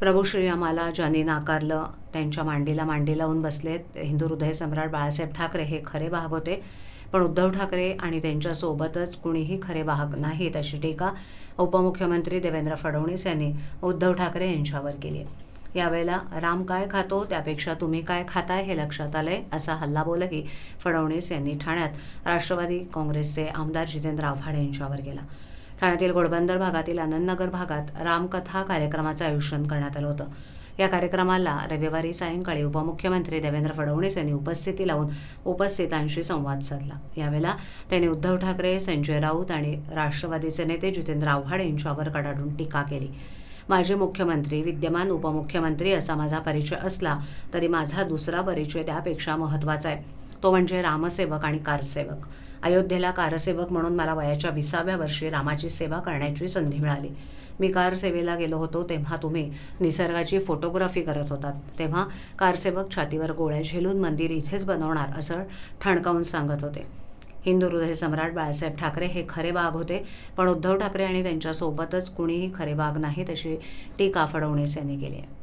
प्रभू श्रीरामाला ज्यांनी नाकारलं त्यांच्या मांडीला मांडी लावून बसलेत. हिंदू हृदय सम्राट बाळासाहेब ठाकरे हे खरे वाहक होते. पण उद्धव ठाकरे आणि त्यांच्यासोबतच कुणीही खरे वाहक नाहीत अशी टीका उपमुख्यमंत्री देवेंद्र फडणवीस यांनी उद्धव ठाकरे यांच्यावर केली आहे. यावेळेला राम काय खातो? त्यापेक्षा तुम्ही काय खाताय? हे लक्षात आलंय असा हल्लाबोलही फडणवीस यांनी ठाण्यात राष्ट्रवादी काँग्रेसचे आमदार जितेंद्र आव्हाड यांच्यावर केला. ठाण्यातील घोडबंदर भागातील आनंदनगर भागात रामकथा कार्यक्रमाचं आयोजन करण्यात आलं होतं. या कार्यक्रमाला रविवारी सायंकाळी उपमुख्यमंत्री देवेंद्र फडणवीस यांनी उपस्थिती लावून उपस्थितांशी संवाद साधला. यावेळेला त्यांनी उद्धव ठाकरे संजय राऊत आणि राष्ट्रवादीचे नेते जितेंद्र आव्हाड यांच्यावर कडाडून टीका केली. माजी मुख्यमंत्री विद्यमान उपमुख्यमंत्री असा माझा परिचय असला तरी माझा दुसरा परिचय त्यापेक्षा महत्त्वाचा आहे. तो म्हणजे रामसेवक आणि कारसेवक. अयोध्येला कारसेवक म्हणून मला वयाच्या विसाव्या वर्षी रामाची सेवा करण्याची संधी मिळाली. मी कारसेवेला गेलो होतो तेव्हा तुम्ही निसर्गाची फोटोग्राफी करत होतात. तेव्हा कारसेवक छातीवर गोळ्या झेलून मंदिर इथेच बनवणार असं ठणकावून सांगत होते. हिंदू हृदय सम्राट बाळासाहेब ठाकरे हे खरे वाघ होते पण उद्धव ठाकरे आणि त्यांच्यासोबतच कुणीही खरे वाघ नाहीत अशी टीका फडवणीस यांनी केली आहे.